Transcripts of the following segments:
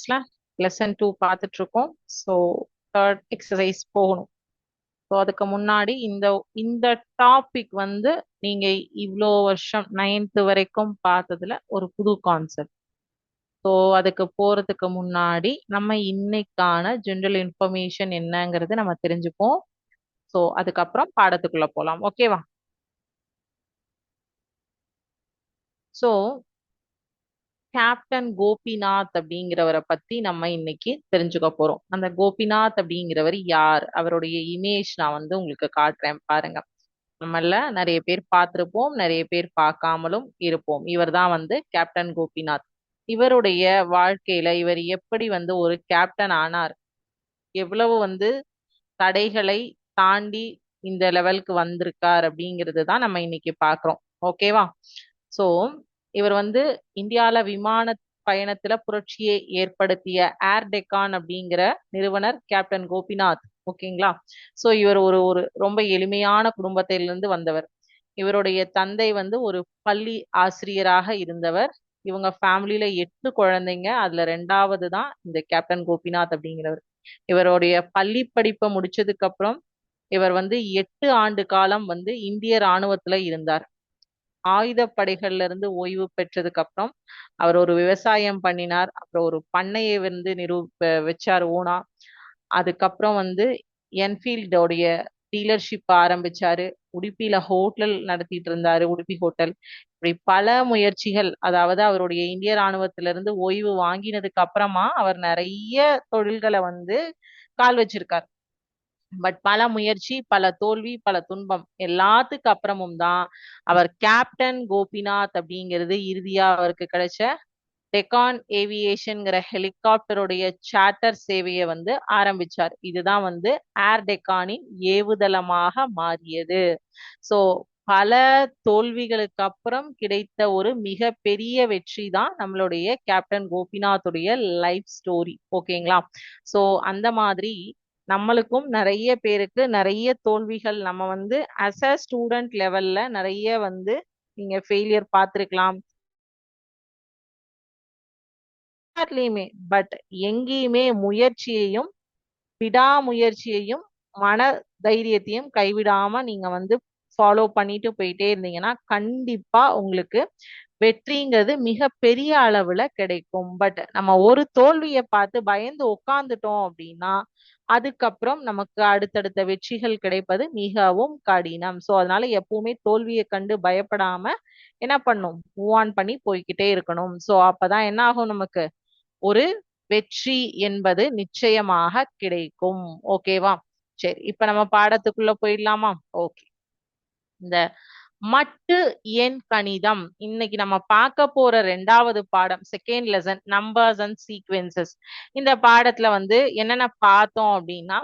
மேத்தமெட்டிக்ஸ்ல lesson two பார்த்துட்டு இருக்கோம் so third exercise போகணும். ஸோ அதுக்கு முன்னாடி இந்த இந்த டாபிக் வந்து நீங்க இவ்வளோ வருஷம் நைன்த்து வரைக்கும் பார்த்ததுல ஒரு புது கான்செப்ட் ஸோ அதுக்கு போறதுக்கு முன்னாடி நம்ம இன்னைக்கான ஜென்ரல் இன்ஃபர்மேஷன் என்னங்கிறது நம்ம தெரிஞ்சுப்போம். ஸோ அதுக்கப்புறம் பாடத்துக்குள்ள போகலாம் ஓகேவா ஸோ கேப்டன் கோபிநாத் அப்படிங்கிறவரை பத்தி நம்ம இன்னைக்கு தெரிஞ்சுக்க போறோம். அந்த கோபிநாத் அப்படிங்கிறவர் யார்? அவருடைய இமேஜ் நான் வந்து உங்களுக்கு காட்டுறேன் பாருங்க. நம்மள நிறைய பேர் பார்த்திருப்போம் நிறைய பேர் பார்க்காமலும் இருப்போம். இவர் தான் வந்து கேப்டன் கோபிநாத் இவருடைய வாழ்க்கையில இவர் எப்படி வந்து ஒரு கேப்டன் ஆனார்? எவ்வளவு வந்து தடைகளை தாண்டி இந்த லெவலுக்கு வந்திருக்கார் அப்படிங்கிறது தான் நம்ம இன்னைக்கு பாக்குறோம் ஓகேவா சோ இவர் வந்து இந்தியால விமான பயணத்துல புரட்சியை ஏற்படுத்திய ஏர் டெக்கான் அப்படிங்கிற நிறுவனர் கேப்டன் கோபிநாத் ஓகேங்களா சோ இவர் ஒரு ஒரு ரொம்ப எளிமையான குடும்பத்திலிருந்து வந்தவர். இவருடைய தந்தை வந்து ஒரு பள்ளி ஆசிரியராக இருந்தவர். இவங்க ஃபேமிலியில எட்டு குழந்தைங்க. அதுல ரெண்டாவது தான் இந்த கேப்டன் கோபிநாத் அப்படிங்கிறவர். இவருடைய பள்ளி படிப்பை முடிச்சதுக்கு அப்புறம் இவர் வந்து எட்டு ஆண்டு காலம் வந்து இந்திய ராணுவத்துல இருந்தார். ஆயுதப்படைகள்ல இருந்து ஓய்வு பெற்றதுக்கு அப்புறம் அவர் ஒரு விவசாயம் பண்ணினார். அப்புறம் ஒரு பண்ணையை வந்து நிரூ வச்சார் ஓனா. அதுக்கப்புறம் வந்து என்ஃபீல்டோடைய டீலர்ஷிப் ஆரம்பிச்சாரு. உடுப்பியில ஹோட்டல் நடத்திட்டு இருந்தாரு உடுப்பி ஹோட்டல். இப்படி பல முயற்சிகள் அதாவது அவருடைய இந்திய ராணுவத்திலிருந்து ஓய்வு வாங்கினதுக்கு அப்புறமா அவர் நிறைய தொழில்களை வந்து கால் வச்சிருக்கார். பட் பல முயற்சி பல தோல்வி பல துன்பம் எல்லாத்துக்கு அப்புறமும் தான் அவர் கேப்டன் கோபிநாத் அப்படிங்கிறது இறுதியா அவருக்கு கிடைச்ச டெக்கான் ஏவியேஷன்ங்கிற ஹெலிகாப்டருடைய சார்ட்டர் சேவையை வந்து ஆரம்பிச்சார். இதுதான் வந்து ஏர் டெக்கானின் ஏவுதளமாக மாறியது. ஸோ பல தோல்விகளுக்கு அப்புறம் கிடைத்த ஒரு மிக பெரிய வெற்றி தான் நம்மளுடைய கேப்டன் கோபிநாத்துடைய லைஃப் ஸ்டோரி ஓகேங்களா ஸோ அந்த மாதிரி நம்மளுக்கும் நிறைய பேருக்கு நிறைய தோல்விகள். நம்ம வந்து அஸ் அ ஸ்டூடெண்ட் லெவல்ல நிறைய வந்து நீங்க ஃபெயிலியர் பார்த்துருக்கலாம். எல்லாத்துலேயுமே பட் எங்கேயுமே முயற்சியையும் விடாமுயற்சியையும் மன தைரியத்தையும் கைவிடாம நீங்க வந்து ஃபாலோ பண்ணிட்டு போயிட்டே இருந்தீங்கன்னா கண்டிப்பா உங்களுக்கு வெற்றிங்கிறது மிக பெரிய அளவுல கிடைக்கும். பட் நம்ம ஒரு தோல்வியை பார்த்து பயந்து உட்காந்துட்டோம் அப்படின்னா அதுக்கப்புறம் நமக்கு அடுத்தடுத்த வெற்றிகள் கிடைப்பது மிகவும் கடினம். ஸோ அதனால எப்பவுமே தோல்வியை கண்டு பயப்படாம என்ன பண்ணும்? மூவ் ஆன் பண்ணி போய்கிட்டே இருக்கணும். ஸோ அப்பதான் என்ன ஆகும் நமக்கு? ஒரு வெற்றி என்பது நிச்சயமாக கிடைக்கும். ஓகேவா சரி இப்ப நம்ம பாடத்துக்குள்ள போயிடலாமா? ஓகே இந்த மட்டு எண் கணிதம். இன்னைக்கு நம்ம பார்க்க போற ரெண்டாவது பாடம் second lesson numbers and sequences இந்த பாடத்துல வந்து என்னென்ன பார்த்தோம் அப்படின்னா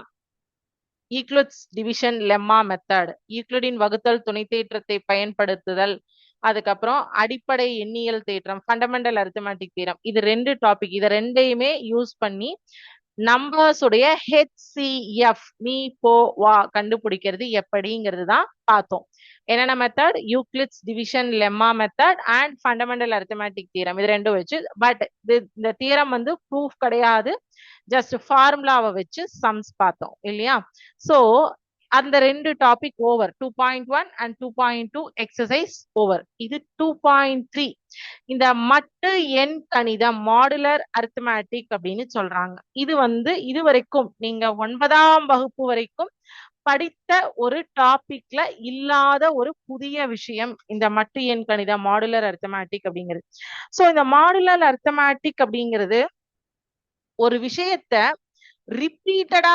ஈக்ளூட்ஸ் டிவிஷன் லெம்மா மெத்தட் ஈக்லுடின் வகுத்தல் துணை தேற்றத்தை பயன்படுத்துதல் அதுக்கப்புறம் அடிப்படை எண்ணியல் தேற்றம் ஃபண்டமெண்டல் அரித்தமேட்டிக் தேரம் இது ரெண்டு டாபிக் இதை ரெண்டையுமே யூஸ் பண்ணி நம்பர்ஸ் உடைய ஹெச்சிஎஃப் மீ போ வா கண்டுபிடிக்கிறது எப்படிங்கிறது தான் பார்த்தோம். என்னென்ன method Euclid's division lemma method and fundamental arithmetic theorem இது ரெண்டும் வச்சு பட் இந்த தீரம் வந்து ப்ரூஃப் கிடையாது. ஜஸ்ட் ஃபார்முலாவை வச்சு சம்ஸ் பார்த்தோம் இல்லையா? ஸோ அந்த ரெண்டு topic over two point one and two point two exercise over இது டூ பாயிண்ட் த்ரீ இந்த மட்டு எண் கணிதம் மாடுலர் அரித்தமேட்டிக் அப்படின்னு சொல்றாங்க. இது வந்து இது வரைக்கும் நீங்க ஒன்பதாம் வகுப்பு வரைக்கும் படித்த ஒரு டாபிக்ல இல்லாத ஒரு புதிய விஷயம். இந்த மட்டு எண் கணிதம் மாடுலர் அர்த்தமேட்டிக் அப்படிங்கிறது. சோ இந்த மாடுலர் அர்த்தமேட்டிக் அப்படிங்கிறது ஒரு விஷயத்த ரிப்பீட்டடா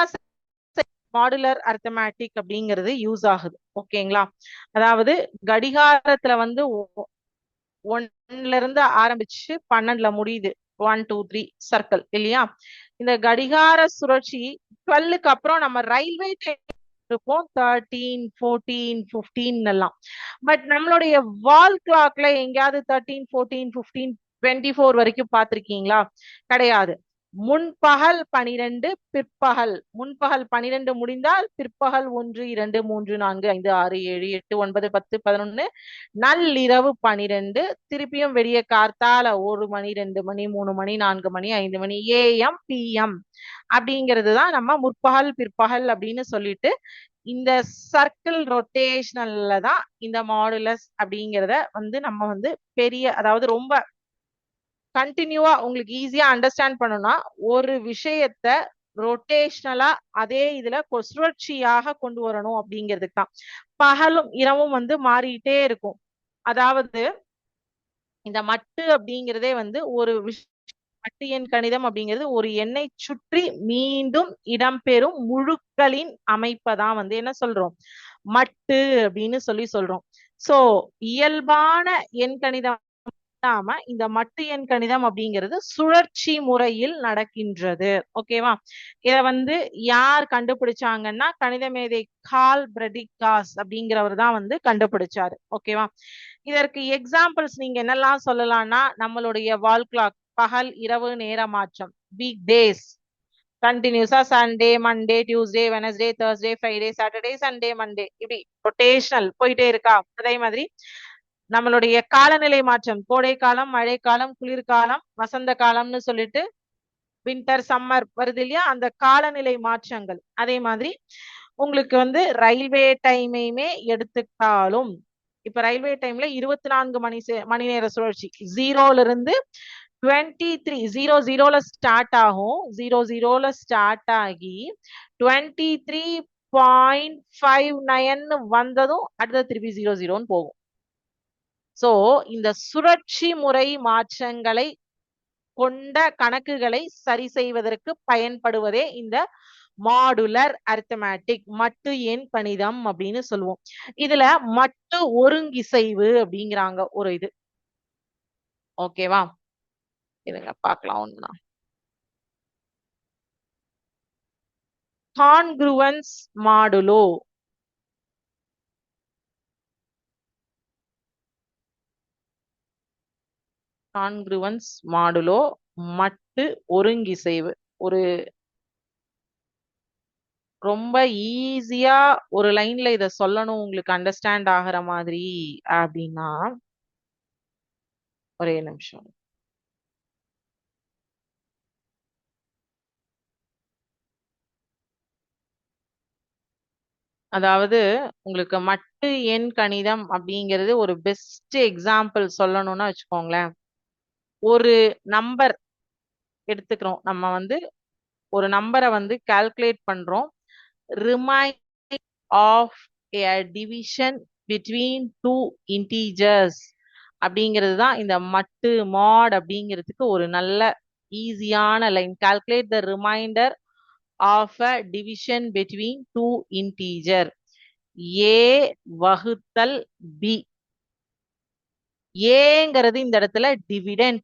மாடுலர் அர்த்தமேட்டிக் அப்படிங்கிறது யூஸ் ஆகுது. ஓகேங்களா அதாவது கடிகாரத்துல வந்து ஒன்ல இருந்து ஆரம்பிச்சு பன்னெண்டுல முடியுது. ஒன் டூ த்ரீ சர்க்கிள் இல்லையா? இந்த கடிகார சுழற்சி டுவெல்லுக்கு அப்புறம் நம்ம ரயில்வே இருப்போம். தேர்ட்டீன் ஃபோர்டீன் ஃபிஃப்டீன் எல்லாம். பட் நம்மளுடைய வால் கிளாக்ல எங்கேயாவது thirteen fourteen fifteen twenty four வரைக்கும் பார்த்துருக்கீங்களா? கிடையாது. முன்பகல் பனிரெண்டு பிற்பகல். முன்பகல் பனிரெண்டு முடிந்தால் பிற்பகல் ஒன்று இரண்டு மூன்று நான்கு ஐந்து ஆறு ஏழு எட்டு ஒன்பது பத்து பதினொன்னு. நள்ளிரவு பனிரெண்டு. திருப்பியும் வெளிய கார்த்தால ஒரு மணி ரெண்டு மணி மூணு மணி நான்கு மணி ஐந்து மணி ஏஎம் பிஎம். அப்படிங்கிறது தான் நம்ம முற்பகல் பிற்பகல் அப்படின்னு சொல்லிட்டு இந்த சர்க்கிள் ரொட்டேஷனல்ல தான் இந்த மாடுலஸ் அப்படிங்கிறத வந்து நம்ம வந்து பெரிய அதாவது ரொம்ப கண்டினியூவா உங்களுக்கு ஈஸியா அண்டர்ஸ்டாண்ட் பண்ணணும்னா ஒரு விஷயத்த ரொட்டேஷனலா அதே இதுல சுழற்சியாக கொண்டு வரணும் அப்படிங்கிறதுக்கு தான். பகலும் இரவும் வந்து மாறிட்டே இருக்கும். அதாவது இந்த மட்டு அப்படிங்கிறதே வந்து ஒரு மட்டு எண் கணிதம் அப்படிங்கிறது ஒரு எண்ணை சுற்றி மீண்டும் இடம்பெறும் முழுக்களின் அமைப்பதான் வந்து என்ன சொல்றோம்? மட்டு அப்படின்னு சொல்லி சொல்றோம். சோ இயல்பான எண் கணிதம் பத்தாம இந்த மட்டு எண் கணிதம் அப்படிங்கிறது சுழற்சி முறையில் நடக்கின்றது. ஓகேவா இத வந்து யார் கண்டுபிடிச்சாங்கன்னா கணித மேதை கால் பிரடிகாஸ் அப்படிங்கிறவர் தான் வந்து கண்டுபிடிச்சாரு. ஓகேவா இதற்கு எக்ஸாம்பிள்ஸ் நீங்க என்னெல்லாம் சொல்லலாம்னா நம்மளுடைய வால் கிளாக் பகல் இரவு நேர மாற்றம் வீக் டேஸ் கண்டினியூஸா Sunday Monday Tuesday Wednesday Thursday Friday Saturday Sunday Monday இப்படி ரொட்டேஷனல் போயிட்டே இருக்கா? அதே மாதிரி நம்மளுடைய காலநிலை மாற்றம் கோடை காலம் மழைக்காலம் குளிர்காலம் வசந்த காலம்னு சொல்லிட்டு வின்டர் சம்மர் வருது இல்லையா? அந்த காலநிலை மாற்றங்கள். அதே மாதிரி உங்களுக்கு வந்து ரயில்வே டைமையுமே எடுத்துக்கிட்டாலும் இப்ப ரயில்வே டைம்ல இருபத்தி நான்கு மணி சே- மணி நேர சுழற்சி. ஜீரோல இருந்து டுவெண்ட்டி த்ரீ ஜீரோ ஜீரோல ஸ்டார்ட் ஆகும். ஜீரோ ஜீரோல ஸ்டார்ட் ஆகி twenty three point five nine வந்ததும் அடுத்த திருப்பி ஜீரோ ஜீரோன்னு போகும். சோ இந்த சுழற்சி முறை மாற்றங்களை கொண்ட கணக்குகளை சரி செய்வதற்கு பயன்படுவதே இந்த மாடுலர் அரித்தமேட்டிக் மட்டு எண் கணிதம் அப்படின்னு சொல்லுவோம். இதுல மட்டு ஒருங்கிசைவு அப்படிங்கிறாங்க ஒரு இது. ஓகேவா இதுங்க பார்க்கலாம் ஒண்ணுதான் கான்குருவன்ஸ் மாடுலோ கான்க்ருவன்ஸ் மாடுலோ மட்டு ஒருங்கிசைவு. ஒரு ரொம்ப ஈஸியா ஒரு லைன்ல இத சொல்லணும் உங்களுக்கு அண்டர்ஸ்டாண்ட் ஆகுற மாதிரி அப்படின்னா ஒரே நிமிஷம். அதாவது உங்களுக்கு மட்டு எண் கணிதம் அப்படிங்கிறது ஒரு பெஸ்ட் எக்ஸாம்பிள் சொல்லணும்னா வச்சுக்கோங்களேன். ஒரு நம்பர் எடுத்துக்கிறோம். நம்ம வந்து ஒரு நம்பரை வந்து கால்குலேட் பண்றோம். Remind of a division between two integers அப்படிங்கிறது தான் இந்த மட்டு மாட் அப்படிங்கிறதுக்கு ஒரு நல்ல ஈஸியான line calculate the remainder of a division between two integer A வகுத்தல் பி ஏங்கிறது இந்த இடத்துல dividend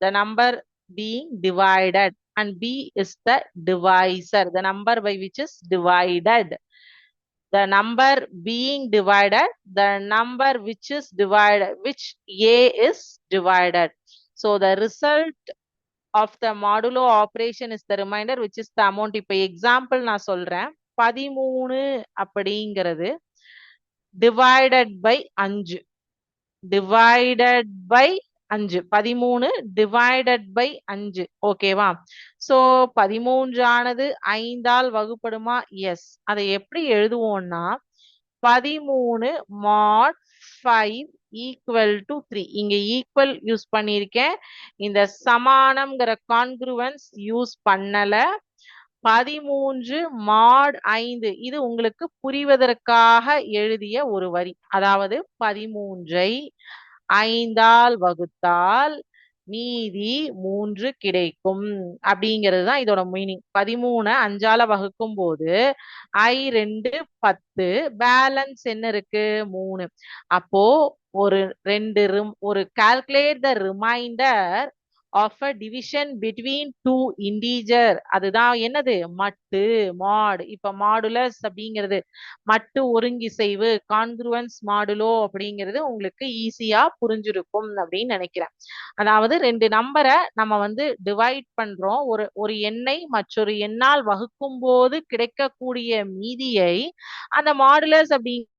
the number being divided and b is the divisor the number by which is divided the number being divided the number which is divided which a is divided so the result of the modulo operation is the remainder which is the amount இப்ப example நான் சொல்றேன் பதிமூணு அப்படிங்கிறது divided by அஞ்சு divided by அஞ்சு. பதிமூணு divided by அஞ்சு. ஓகேவா சோ பதிமூன்றானது ஐந்தால் வகுப்படுமா? எஸ் அதை எப்படி எழுதுவோம்னா பதிமூணு mod five equal to three இங்க ஈக்குவல் யூஸ் பண்ணியிருக்கேன். இந்த சமானம்ங்கிற கான்குருவன்ஸ் யூஸ் பண்ணல. பதிமூன்று மாட் ஐந்து. இது உங்களுக்கு புரிவதற்காக எழுதிய ஒரு வரி. அதாவது பதிமூன்றை ஐந்தால் வகுத்தால் மீதி மூன்று கிடைக்கும். அப்படிங்கிறது தான் இதோட மீனிங் பதிமூணு அஞ்சால வகுக்கும் போது ஐ ரெண்டு பத்து. பேலன்ஸ் என்ன இருக்கு? மூணு. அப்போ ஒரு ரெண்டு ஒரு calculate the remainder of a division between two integer அதுதான் என்னது? மட்டு மாடு இப்ப மாடுலஸ் அப்படிங்கிறது மட்டு ஒருங்கிசைவு கான்குருவன்ஸ் மாடுலோ அப்படிங்கிறது உங்களுக்கு ஈஸியா புரிஞ்சிருக்கும் அப்படின்னு நினைக்கிறேன். அதாவது ரெண்டு நம்பரை நம்ம வந்து டிவைட் பண்றோம். ஒரு ஒரு எண்ணை மற்றொரு எண்ணால் வகுக்கும் போது கிடைக்கக்கூடிய மீதியை அந்த மாடுலஸ் அப்படிங்கிற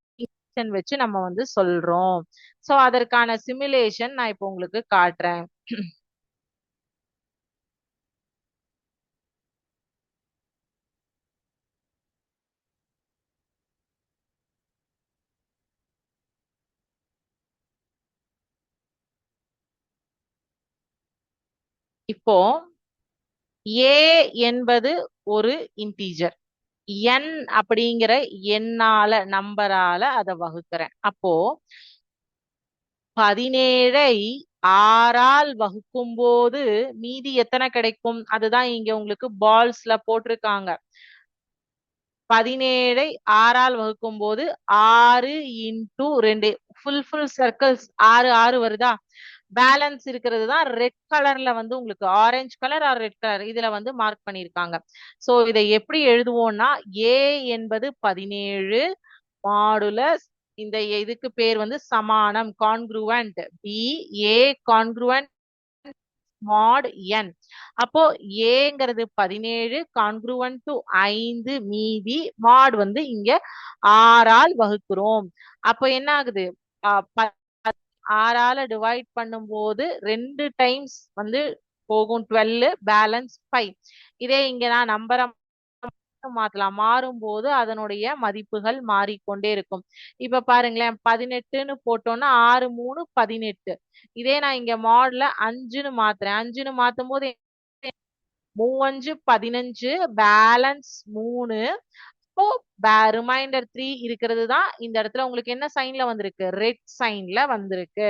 வச்சு நம்ம வந்து சொல்றோம். சோ அதற்கான சிமுலேஷன் நான் இப்போ உங்களுக்கு காட்டுறேன். இப்போ ஏ என்பது ஒரு இன்டீஜர் என் அப்படிங்கிற எண்ணால நம்பரால அதை வகுக்கிறேன். அப்போ பதினேழை ஆறால் வகுக்கும் போது மீதி எத்தனை கிடைக்கும்? அதுதான் இங்க உங்களுக்கு பால்ஸ்ல போட்டிருக்காங்க. பதினேழை ஆறால் வகுக்கும் போது ஆறு இன்டூ ரெண்டு. ஃபுல் ஃபுல் சர்க்கிள்ஸ் ஆறு ஆறு வருதா? பேலன்ஸ் இருக்கிறது தான் ரெட் கலர்ல வந்து உங்களுக்கு orange colour or red colour இதுல வந்து மார்க் பண்ணிருக்காங்க சோ இதை எப்படி எழுதுவோம்னா ஏ என்பது பதினேழு மாடுலஸ் இந்த இதுக்கு பேர் வந்து சமானம் congruent B A congruent mod N அப்போ ஏங்கிறது பதினேழு கான்க்ருவன் டு ஐந்து மீதி மாட் வந்து இங்க ஆறால் வகுக்கிறோம். அப்போ என்ன ஆகுது ஆறால டிவைட் பண்ணும்போது ரெண்டு டைம்ஸ் வந்து போகும் டுவெல் பேலன்ஸ் ஃபைவ் இதே இங்க நான் நம்பரை மாத்தலாம். மாறும் போது அதனுடைய மதிப்புகள் மாறிக்கொண்டே இருக்கும். இப்ப பாருங்களேன் பதினெட்டுன்னு போட்டோம்னா ஆறு மூணு பதினெட்டு. இதே நான் இங்க மாடல அஞ்சுன்னு மாத்துறேன். அஞ்சுன்னு மாத்தும் போது மூவஞ்சு பதினஞ்சு பேலன்ஸ் மூணு இப்போ ரிமைண்டர் த்ரீ இருக்கிறது தான். இந்த இடத்துல உங்களுக்கு என்ன சைன்ல வந்திருக்கு? ரெட் சைன்ல வந்திருக்கு.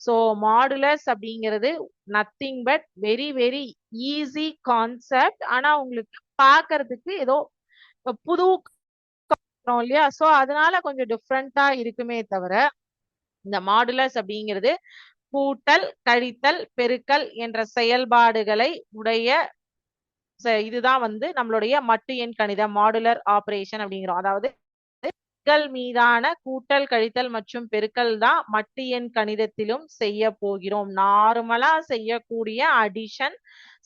ஸோ மாடுலஸ் அப்படிங்கிறது nothing but very very easy concept ஆனா உங்களுக்கு பாக்குறதுக்கு ஏதோ புது இல்லையா? சோ அதனால கொஞ்சம் டிஃப்ரெண்டா இருக்குமே தவிர இந்த மாடுலஸ் அப்படிங்கிறது கூட்டல் கழித்தல் பெருக்கல் என்ற செயல்பாடுகளை உடைய இதுதான் வந்து நம்மளுடைய மட்டு எண் கணிதம் மாடுலர் ஆபரேஷன் அப்படிங்கிறோம். அதாவது மீதான கூட்டல் கழித்தல் மற்றும் பெருக்கல் தான் மட்டு எண் கணிதத்திலும் செய்ய போகிறோம். நார்மலா செய்யக்கூடிய அடிஷன்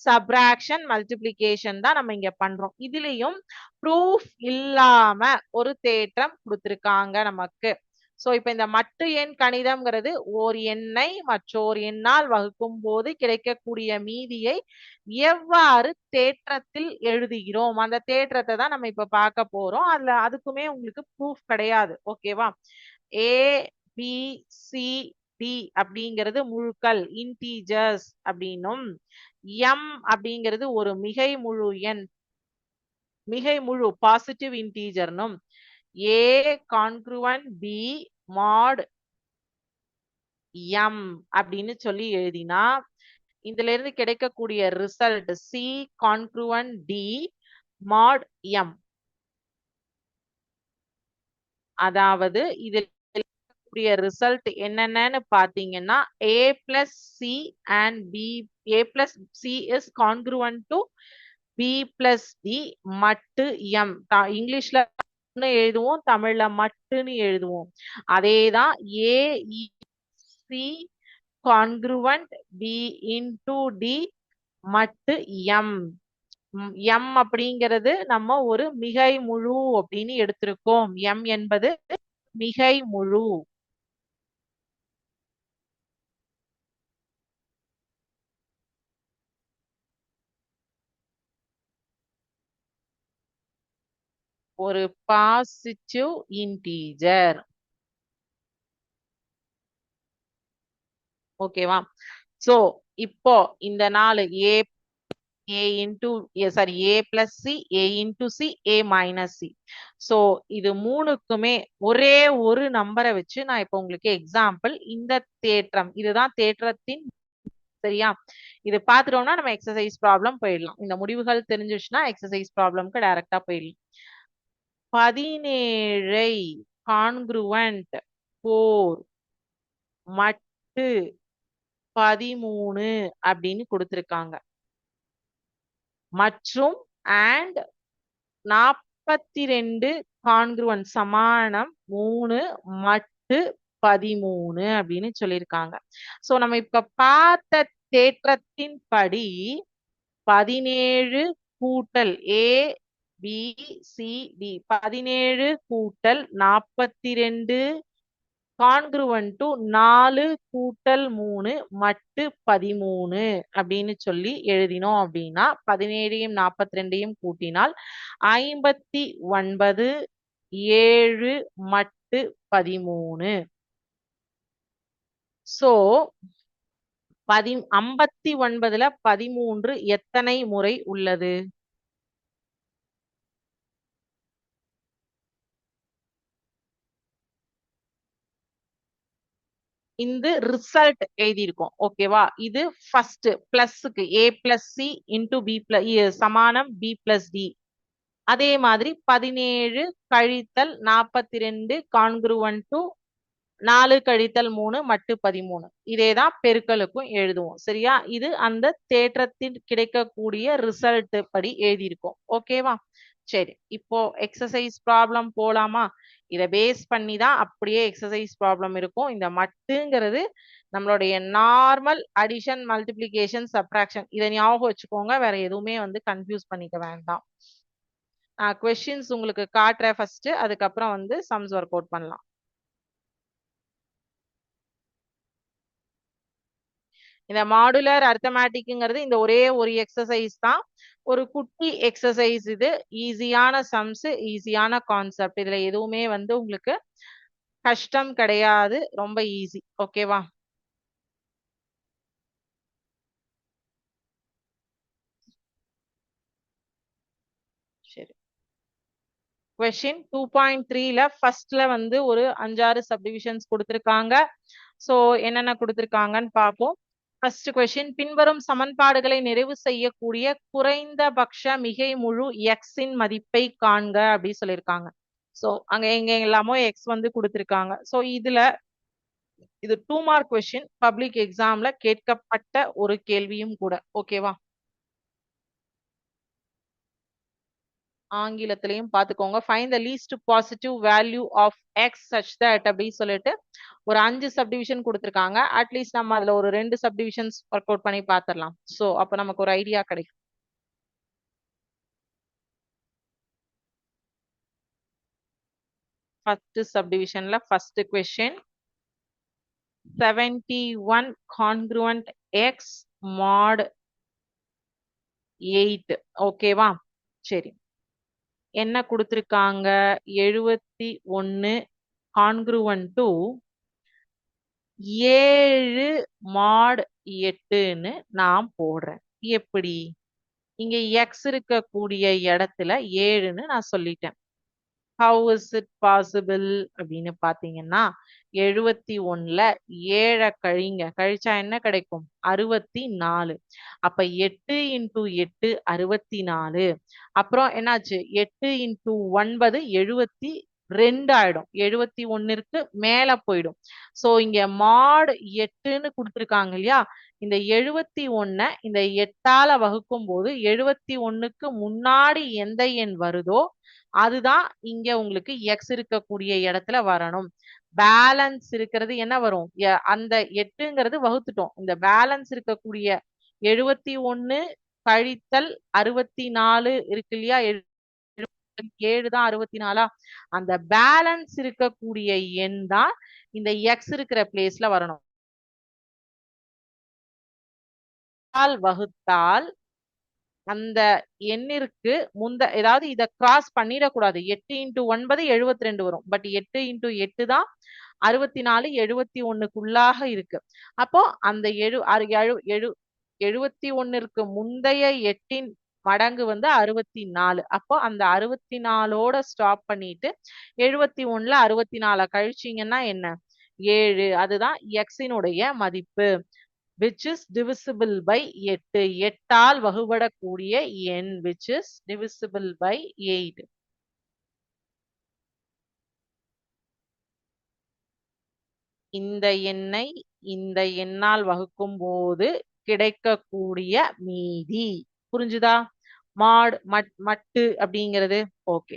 சப்ராக்ஷன் மல்டிபிளிகேஷன் தான் நம்ம இங்க பண்றோம். இதுலயும் ப்ரூஃப் இல்லாம ஒரு தேற்றம் கொடுத்திருக்காங்க நமக்கு. சோ இப்ப இந்த மட்டு எண் கணிதம்ங்கிறது ஓர் எண்ணை மற்றோர் எண்ணால் வகுக்கும் போது கிடைக்கக்கூடிய மீதியை எவ்வாறு தேற்றத்தில் எழுதுகிறோம்? அந்த தேற்றத்தை தான் நம்ம இப்ப பார்க்க போறோம். அதுல அதுக்குமே உங்களுக்கு ப்ரூஃப் கிடையாது. ஓகேவா ஏ பி சி டி அப்படிங்கிறது முழுக்கள் இன்டீஜர்ஸ் அப்படின்னும். எம் அப்படிங்கிறது ஒரு மிகை முழு எண் மிகை முழு positive இன்டீஜர்னும் A congruent B mod M அப்படின்னு சொல்லி எழுதினா இதுல இருந்து கிடைக்கக்கூடிய result C congruent D mod M அதாவது இதில் கூடிய ரிசல்ட் என்னென்னு பாத்தீங்கன்னா A plus C and B A plus C is congruent to B plus D மட்டு எம் இங்கிலீஷ்ல எழுதுவோம் தமிழ்ல மட்டுன்னு எழுதுவோம். அதேதான் A C congruent B into D மட்டு எம் எம் அப்படிங்கிறது நம்ம ஒரு மிகை முழு அப்படின்னு எடுத்திருக்கோம். எம் என்பது மிகை முழு. ஒரு பாசிட்டிவ் இன்டீஜர் ஓகேவா சோ இப்போ இந்த நாலு A A into sorry A plus C A into C A minus C so இது மூணுக்குமே ஒரே ஒரு நம்பரை வச்சு நான் இப்போ உங்களுக்கு எக்ஸாம்பிள் இந்த தேற்றம் இதுதான் தேற்றத்தின் சரியா? இது பார்த்துட்டோம்னா நம்ம எக்ஸசைஸ் ப்ராப்ளம் போயிடலாம். இந்த முடிவுகள் தெரிஞ்சிச்சுன்னா எக்ஸசைஸ் ப்ராப்ளம்க்கு டைரக்டா போயிடலாம். பதினேழை கான்குருவன்ட் போர். மட்டு பதிமூணு அப்படின்னு கொடுத்திருக்காங்க. மற்றும் அண்ட் நாற்பத்தி ரெண்டு கான்குருவன் சமானம் மூணு மட்டு பதிமூணு அப்படின்னு சொல்லியிருக்காங்க. சோ நம்ம இப்ப பார்த்த தேற்றத்தின்படி பதினேழு கூட்டல் ஏ பிசிடி பதினேழு கூட்டல் நாற்பத்தி ரெண்டு கான்குருவன் டு நாலு கூட்டல் மூணு மட்டு பதிமூணு அப்படின்னு சொல்லி எழுதினோம் அப்படின்னா பதினேழையும் நாற்பத்தி ரெண்டையும் கூட்டினால் ஐம்பத்தி ஒன்பது ஏழு மட்டு பதிமூணு. சோ பதி ஐம்பத்தி ஒன்பதுல பதிமூன்று எத்தனை முறை உள்ளது? இந்த ரிசல்ட் எழுதியிருக்கோம். ஓகேவா இது first பிளஸ்க்கு A plus C into B plus சமானம் பி பிளஸ் டி அதே மாதிரி பதினேழு கழித்தல் நாற்பத்தி ரெண்டு கான்குருவன் டு நாலு கழித்தல் மூணு மட்டு பதிமூணு. இதே தான் பெருக்கலுக்கும் எழுதுவோம். சரியா? இது அந்த தேற்றத்தில் கிடைக்கக்கூடிய ரிசல்ட் படி எழுதியிருக்கோம். ஓகேவா சரி இப்போ எக்ஸசைஸ் ப்ராப்ளம் போலாமா? இதை பேஸ் பண்ணி தான் அப்படியே எக்ஸசைஸ் ப்ராப்ளம் இருக்கும். இந்த மட்டுங்கிறது நம்மளுடைய நார்மல் அடிஷன் மல்டிப்ளிகேஷன் சப்ராக்ஷன் இதை ஞாபகம் வச்சுக்கோங்க. வேற எதுவுமே வந்து கன்ஃபியூஸ் பண்ணிக்க வேண்டாம். கொஸ்டின்ஸ் உங்களுக்கு காட்டுறேன் ஃபர்ஸ்ட் அதுக்கப்புறம் வந்து சம்ஸ் ஒர்க் அவுட் பண்ணலாம். இந்த மாடுலர் அர்த்தமேட்டிக்குங்கிறது இந்த ஒரே ஒரு எக்ஸசைஸ் தான். ஒரு குட்டி எக்ஸசைஸ் இது. ஈஸியான சம்ஸ் ஈஸியான கான்செப்ட் இதுல எதுவுமே வந்து உங்களுக்கு கஷ்டம் கிடையாது. ரொம்ப ஈஸி ஓகேவா சரி. கொஷின் டூ பாயிண்ட் த்ரீல ஃபர்ஸ்ட்ல வந்து ஒரு அஞ்சாறு சப்டிவிஷன்ஸ் கொடுத்துருக்காங்க. ஸோ என்னென்ன கொடுத்துருக்காங்கன்னு பார்ப்போம். ஃபர்ஸ்ட் கொஸ்டின் பின்வரும் சமன்பாடுகளை நிறைவு செய்யக்கூடிய குறைந்தபட்ச மிகை முழு எக்ஸின் மதிப்பை காண்க அப்படி சொல்லியிருக்காங்க. ஸோ அங்க எங்க எல்லாமோ எக்ஸ் வந்து கொடுத்துருக்காங்க. ஸோ இதுல இது டூ மார்க் கொஸ்டின் பப்ளிக் எக்ஸாம்ல கேட்கப்பட்ட ஒரு கேள்வியும் கூட. ஓகேவா ஆங்கிலத்திலையும் பார்த்துக்கோங்க find the least positive value of X such that அப்படின்னு சொல்லிட்டு ஒரு அஞ்சு சப்டிவிஷன் கொடுத்துருக்காங்க. அட்லீஸ்ட் நம்ம அதுல ஒரு ரெண்டு சப்டிவிஷன்ஸ் ஒர்க் அவுட் பண்ணி பார்த்துடலாம் ஸோ அப்போ நமக்கு ஒரு ஐடியா கிடைக்கும். First சப்டிவிஷன்ல first question seventy one congruent X mod eight ஓகேவா சரி. என்ன கொடுத்துருக்காங்க? எழுபத்தி ஒன்று கான்க்ருவன் டு ஏழு மாட் எட்டுன்னு நான் போடுறேன். எப்படி? இங்க எக்ஸ் இருக்கக்கூடிய இடத்துல ஏழுன்னு நான் சொல்லிட்டேன். ஹவு இஸ் இட் பாசிபிள் அப்படின்னு பாத்தீங்கன்னா எழுபத்தி ஒண்ணுல ஏழை கழிங்க. கழிச்சா என்ன கிடைக்கும்? அறுபத்தி நாலு. அப்ப எட்டு இன்டூ எட்டு அறுபத்தி நாலு. அப்புறம் என்னாச்சு? எட்டு இன்டூ ஒன்பது எழுபத்தி ரெண்டு ஆயிடும். எழுபத்தி ஒன்னிற்கு மேல போயிடும். சோ இங்க மாடு எட்டுன்னு கொடுத்துருக்காங்க இல்லையா? இந்த எழுபத்தி ஒன்ன இந்த எட்டால வகுக்கும் போது எழுபத்தி ஒன்னுக்கு முன்னாடி எந்த எண் வருதோ அதுதான் இங்க உங்களுக்கு எக்ஸ் இருக்கக்கூடிய இடத்துல வரணும். பேலன்ஸ் இருக்கிறது என்ன வரும்? அந்த எட்டுங்கிறது வகுத்துட்டோம். இந்த பேலன்ஸ் இருக்கக்கூடிய எழுபத்தி ஒன்னு கழித்தல் அறுபத்தி நாலு இருக்கு இல்லையா? ஏழு தான் அறுபத்தி நாலா. அந்த பேலன்ஸ் இருக்கக்கூடிய எண் தான் இந்த எக்ஸ் இருக்கிற பிளேஸ்ல வரணும். வகுத்தால் அந்த எண்ணிற்கு முந்த ஏதாவது இதை கிராஸ் பண்ணிடக்கூடாது. எட்டு இன்ட்டு ஒன்பது எழுபத்தி ரெண்டு வரும். பட் எட்டு இன்ட்டு எட்டு தான் அறுபத்தி நாலு எழுபத்தி ஒண்ணுக்குள்ளாக இருக்கு. அப்போ அந்த எழு எழு எழு எழுபத்தி ஒன்னிற்கு முந்தைய எட்டின் மடங்கு வந்து அறுபத்தி நாலு அப்போ அந்த அறுபத்தி நாலோட ஸ்டாப் பண்ணிட்டு எழுபத்தி ஒண்ணுல அறுபத்தி நாலு கழிச்சிங்கன்னா என்ன? ஏழு. அதுதான் எக்ஸினுடைய மதிப்பு. Which is divisible by எட்டு. எட்டால் வகுபடக்கூடிய எண் which is divisible by eight இந்த எண்ணை இந்த எண்ணால் வகுக்கும் போது கிடைக்கக்கூடிய மீதி. புரிஞ்சுதா? மாடு மட் மட்டு அப்படிங்கிறது. ஓகே.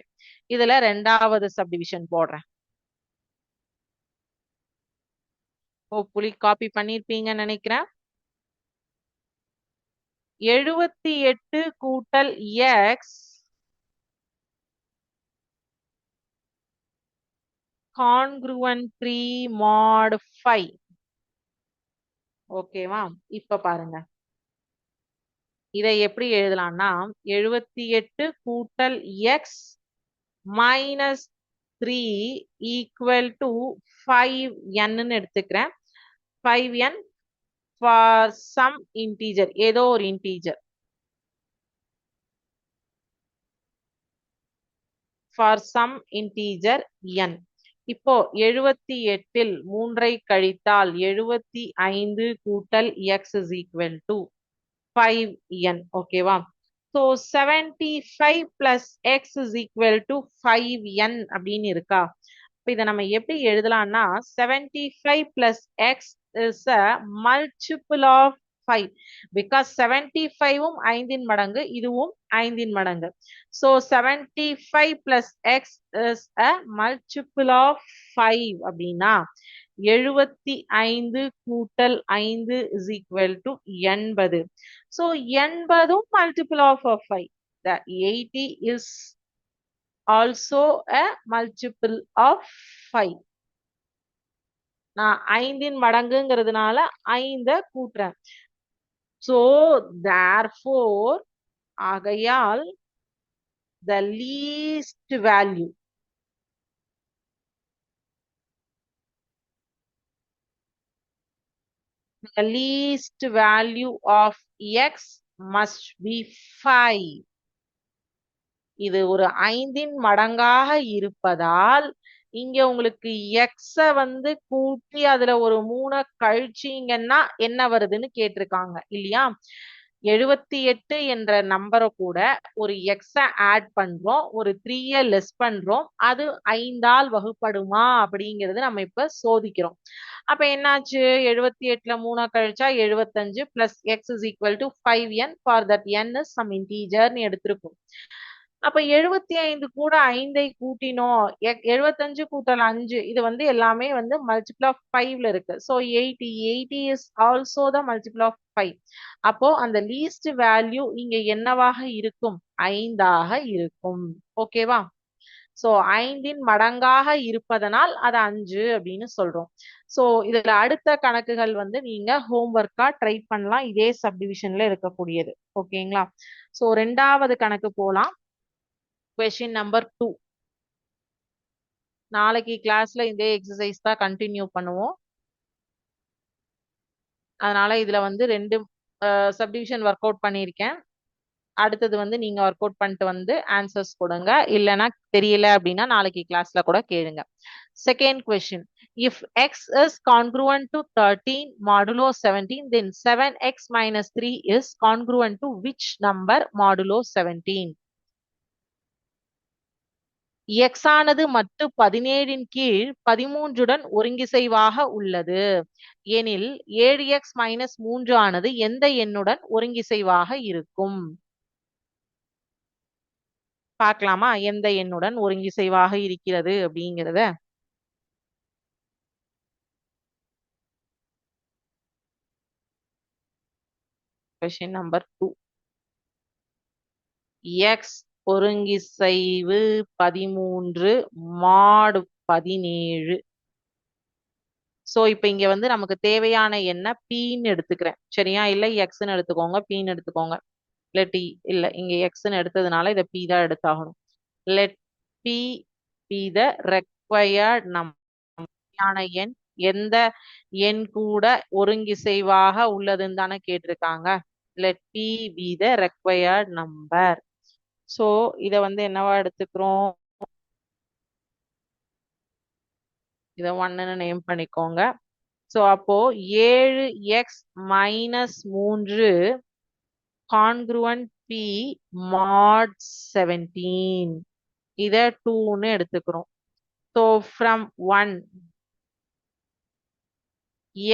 இதுல ரெண்டாவது சப்டிவிஷன் போடுறேன். ஹோப்ஃபுல்லி காப்பி பண்ணிருப்பீங்கன்னு நினைக்கிறேன். எழுபத்தி எட்டு கூட்டல் X congruent three mod five ஓகேவா இப்ப பாருங்க. இதை எப்படி எழுதலாம்னா எழுபத்தி எட்டு கூட்டல் X minus three equal to five என்னன்னு எடுத்துக்கிறேன். Five N for some integer ஏதோ ஒரு integer for some integer N இப்போ எழுபத்தி எட்டில் மூன்றை கழித்தால் எழுபத்தி ஐந்து கூட்டல் X is equal to five N ஓகேவா so seventy five plus X is equal to five N அப்படின்னு இருக்கா? இப்போ இதை நம்ம எப்படி எழுதலாம்னா seventy five plus X is a multiple of five because seventy ஃபைவும் ஐந்தின் மடங்கு இதுவும் ஐந்தின் மடங்கு so seventy five plus x is a multiple of five அப்படின்னா எழுபத்தி ஐந்து கூட்டல் ஐந்து இஸ் ஈக்குவல் டு எண்பது so எண்பதும் multiple of five the eighty is also a multiple of five நான் ஐந்தின் மடங்குங்கிறதுனால ஐந்த கூட்டுறேன். ஸோ தேர்ஃபோர் ஆகையால் the least value the least value of x must be 5 இது ஒரு ஐந்தின் மடங்காக இருப்பதால் இங்க உங்களுக்கு எக்ஸ வந்து கூட்டி அதுல ஒரு மூணை கழிச்சிங்கன்னா என்ன வருதுன்னு கேட்டிருக்காங்க இல்லையா? எழுபத்தி எட்டு என்ற நம்பரை கூட ஒரு எக்ஸ ஆட் பண்றோம் ஒரு த்ரீய லெஸ் பண்றோம் அது ஐந்தால் வகுப்படுமா அப்படிங்கறது நம்ம இப்ப சோதிக்கிறோம். அப்ப என்னாச்சு? எழுபத்தி எட்டுல மூணா கழிச்சா எழுபத்தஞ்சு plus X is equal to five N for that N is some இன்டீஜர்னு எடுத்திருக்கும். அப்ப எழுபத்தி ஐந்து கூட ஐந்தை கூட்டினோம். எழுபத்தஞ்சு கூட்டல் அஞ்சு இது வந்து எல்லாமே வந்து மல்டிபிள் ஆஃப் ஃபைவ்ல இருக்கு. So eighty eighty is also the multiple of five அப்போ அந்த லீஸ்ட் வேல்யூ இங்க என்னவாக இருக்கும்? ஐந்தாக இருக்கும். ஓகேவா ஸோ ஐந்தின் மடங்காக இருப்பதனால் அது அஞ்சு அப்படின்னு சொல்றோம். சோ இதுல அடுத்த கணக்குகள் வந்து நீங்க ஹோம்ஒர்க்கா ட்ரை பண்ணலாம். இதே சப்டிவிஷன்ல இருக்கக்கூடியது. ஓகேங்களா ஸோ ரெண்டாவது கணக்கு போலாம். கொஸ்டின் நம்பர் டூ நாளைக்கு கிளாஸ்ல இதே எக்ஸசைஸ் தான் கண்டினியூ பண்ணுவோம். அதனால இதுல வந்து ரெண்டு சப்டிவிஷன் ஒர்க் அவுட் பண்ணியிருக்கேன். அடுத்தது வந்து நீங்க ஒர்க் அவுட் பண்ணிட்டு வந்து ஆன்சர்ஸ் கொடுங்க. இல்லைன்னா தெரியல அப்படின்னா நாளைக்கு கிளாஸ்ல கூட கேளுங்க. Second question if x is congruent to thirteen modulo seventeen then seven x minus three is congruent to which number modulo seventeen x ஆனது மட்டு பதினேழின் கீழ் பதிமூன்றுடன் ஒருங்கிசைவாக உள்ளது. எனில் ஏழு எக்ஸ் மைனஸ் மூன்று ஆனது எந்த எண்ணுடன் ஒருங்கிசைவாக இருக்கும்? பார்க்கலாமா? எந்த எண்ணுடன் ஒருங்கிசைவாக இருக்கிறது அப்படிங்கிறத? கொஸ்டின் நம்பர் டூ எக்ஸ் ஒருங்கிசைவு பதிமூன்று மாடு பதினேழு. சோ இப்ப இங்க வந்து நமக்கு தேவையான எண்ணெய் பீன்னு எடுத்துக்கிறேன். சரியா? இல்ல எக்ஸ்ன்னு எடுத்துக்கோங்க. பீன்னு எடுத்துக்கோங்க. இல்லாட்டி இல்ல. இங்க எக்ஸ்ன்னு எடுத்ததுனால இதை பி தான் எடுத்தாகணும். Let p be the required நம் எண் எந்த எண் கூட ஒருங்கிசைவாக உள்ளதுன்னு தானே கேட்டிருக்காங்க. Let p be the required number so இத வந்து என்னவா எடுத்துக்கிறோம்? இத ஒன்னுன்னு நேம் பண்ணிக்கோங்க. சோ அப்போ ஏழு எக்ஸ் மைனஸ் மூன்று கான்குருவன் பி மாட் செவன்டீன் இத டூன்னு எடுத்துக்கிறோம். So from one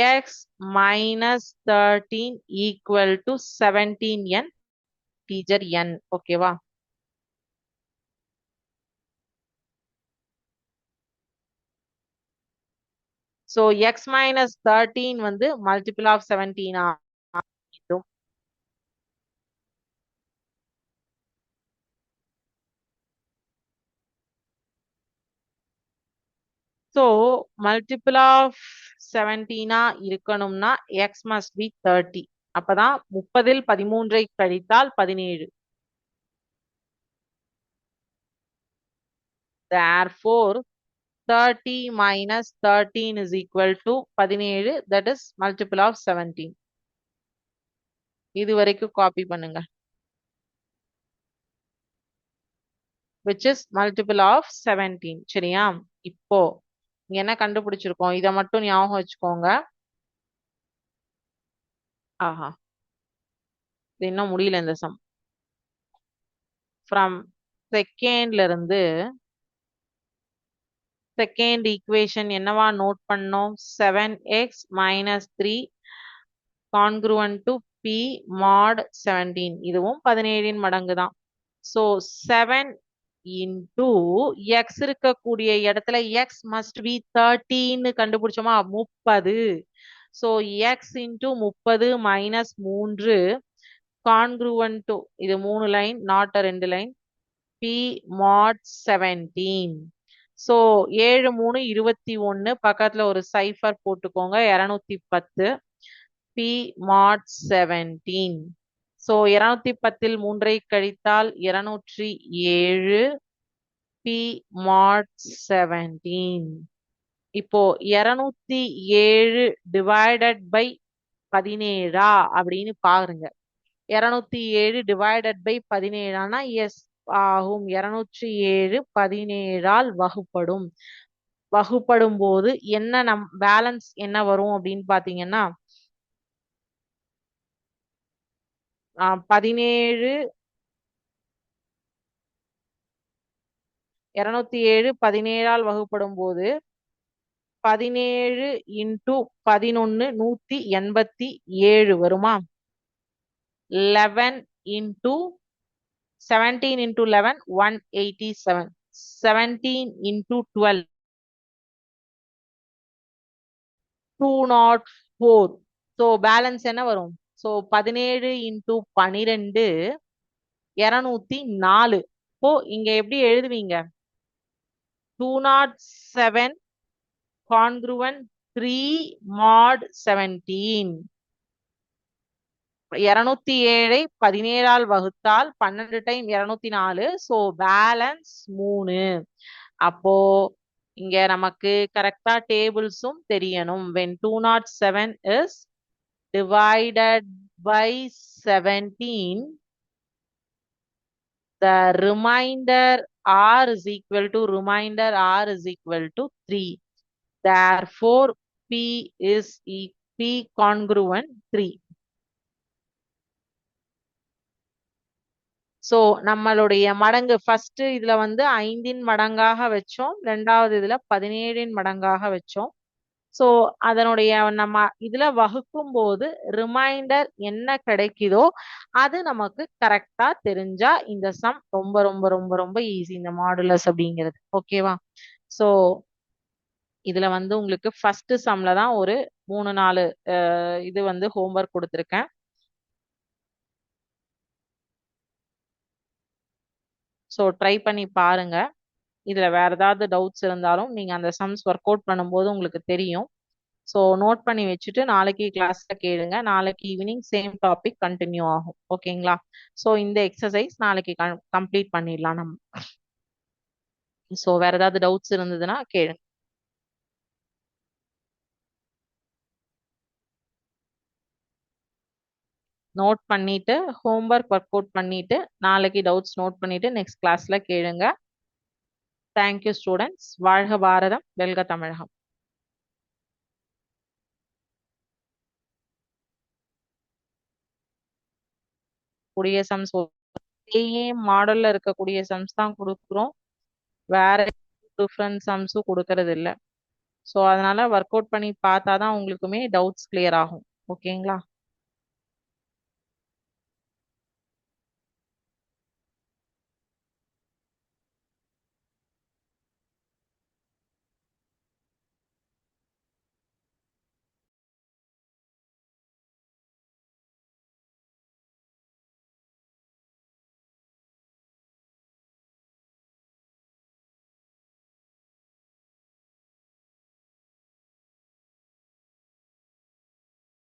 x minus thirteen equal to seventeen n teacher n ஓகேவா ஸோ எக்ஸ் மைனஸ் தேர்ட்டீன் வந்து மல்டிபிள் ஆஃப் செவன்டீனா ஸோ மல்டிபிள் ஆஃப் செவன்டீனா இருக்கணும்னா எக்ஸ் மஸ்ட் பி தேர்ட்டி அப்பதான் முப்பதில் பதிமூன்றை கழித்தால் பதினேழு. Therefore thirty minus thirteen is equal to பதினேழு that is multiple of seventeen இது வரைக்கும் காப்பி பண்ணுங்க. Which is multiple of seventeen சரியா? இப்போ இங்க என்ன கண்டுபிடிச்சிருக்கோம்? இதை மட்டும் ஞாபகம் வச்சுக்கோங்க. ஆஹா. இது இன்னும் முடியல இந்த சம் ஃப்ரம் செகண்ட்ல இருந்து செகண்ட் ஈக்குவேஷன் என்னவா நோட் பண்ணோம்? Seven x minus three congruent to p mod seventeen இதுவும் பதினேழின் மடங்கு தான் ஸோ செவன் இன்டூ எக்ஸ் இருக்கக்கூடிய இடத்துல எக்ஸ் மஸ்ட் பி தேர்ட்டின்னு கண்டுபிடிச்சோமா? முப்பது. ஸோ எக்ஸ் இன்டூ முப்பது மைனஸ் மூன்று கான்குருவன் டு இது மூணு லைன் நாட் ரெண்டு line p mod seventeen so ஏழு மூணு இருபத்தி ஒன்று பக்கத்தில் ஒரு சைஃபர் போட்டுக்கோங்க. இரநூத்தி பத்து. பி மாட் செவன்டீன் ஸோ இருநூத்தி பத்தில் மூன்றை கழித்தால் இருநூற்றி ஏழு. பி மாட் செவன்டீன் இப்போ இருநூத்தி ஏழு டிவைடட் பை பதினேழா அப்படின்னு பாருங்க. இருநூத்தி ஏழு டிவைடட் பை பதினேழானா எஸ் ஆகும். இருநூற்றி ஏழு பதினேழால் வகுப்படும். வகுப்படும் போது என்ன நம் பேலன்ஸ் என்ன வரும் அப்படின்னு பாத்தீங்கன்னா பதினேழு இருநூத்தி ஏழு பதினேழால் வகுப்படும் போது பதினேழு இன்டு பதினொன்னு நூத்தி எண்பத்தி ஏழு வருமா? Eleven into seventeen into eleven one eighty seven seventeen into twelve two naught four so balance என்ன வரும்? ஸோ பதினேழு இன்டூ பனிரெண்டு இரநூத்தி நாலு. இப்போ இங்க எப்படி எழுதுவீங்க? Two naught seven congruent three mod seventeen இருநூத்தி ஏழை பதினேழால் வகுத்தால் பன்னெண்டு டைம் இருநூத்தி நாலு. ஸோ பேலன்ஸ் மூணு. அப்போ இங்க நமக்கு கரெக்டா டேபிள்ஸும் தெரியணும். When two naught seven is divided by seventeen the remainder r is equal to remainder r is equal to 3 therefore p is e p congruent 3 so நம்மளுடைய மடங்கு ஃபர்ஸ்ட் இதுல வந்து ஐந்தின் மடங்காக வச்சோம். ரெண்டாவது இதுல பதினேழின் மடங்காக வச்சோம். சோ அதனுடைய நம்ம இதுல வகுக்கும் போது ரிமைண்டர் என்ன கிடைக்குதோ அது நமக்கு கரெக்டா தெரிஞ்சா இந்த சம் ரொம்ப ரொம்ப ரொம்ப ரொம்ப ஈஸி இந்த மாடுலஸ் அப்படிங்கிறது. ஓகேவா சோ இதுல வந்து உங்களுக்கு ஃபர்ஸ்ட் சம்ல தான் ஒரு மூணு நாலு இது வந்து ஹோம்ஒர்க் கொடுத்துருக்கேன். ஸோ ட்ரை பண்ணி பாருங்க. இதில் வேற ஏதாவது டவுட்ஸ் இருந்தாலும் நீங்கள் அந்த சம்ஸ் ஒர்க் அவுட் பண்ணும்போது உங்களுக்கு தெரியும். ஸோ நோட் பண்ணி வச்சுட்டு நாளைக்கு கிளாஸில் கேளுங்க. நாளைக்கு ஈவினிங் சேம் டாபிக் கண்டினியூ ஆகும். ஓகேங்களா ஸோ இந்த எக்ஸசைஸ் நாளைக்கு கம்ப்ளீட் பண்ணிடலாம் நம்ம. ஸோ வேற ஏதாவது டவுட்ஸ் இருந்ததுன்னா கேளுங்க. நோட் பண்ணிட்டு ஹோம்ஒர்க் ஒர்க் அவுட் பண்ணிட்டு நாளைக்கு டவுட்ஸ் நோட் பண்ணிட்டு நெக்ஸ்ட் கிளாஸ்ல கேளுங்க. தேங்க்யூ ஸ்டூடெண்ட்ஸ் வாழ்க பாரதம். வெல்க தமிழகம். கூடிய சம்ஸ் சேம் மாடல்ல இருக்கக்கூடிய சம்ஸ் தான் கொடுக்குறோம். வேற டிஃப்ரெண்ட் சம்ஸும் கொடுக்கறது இல்லை. ஸோ அதனால ஒர்க் அவுட் பண்ணி பார்த்தா தான் உங்களுக்குமே டவுட்ஸ் கிளியர் ஆகும். ஓகேங்களா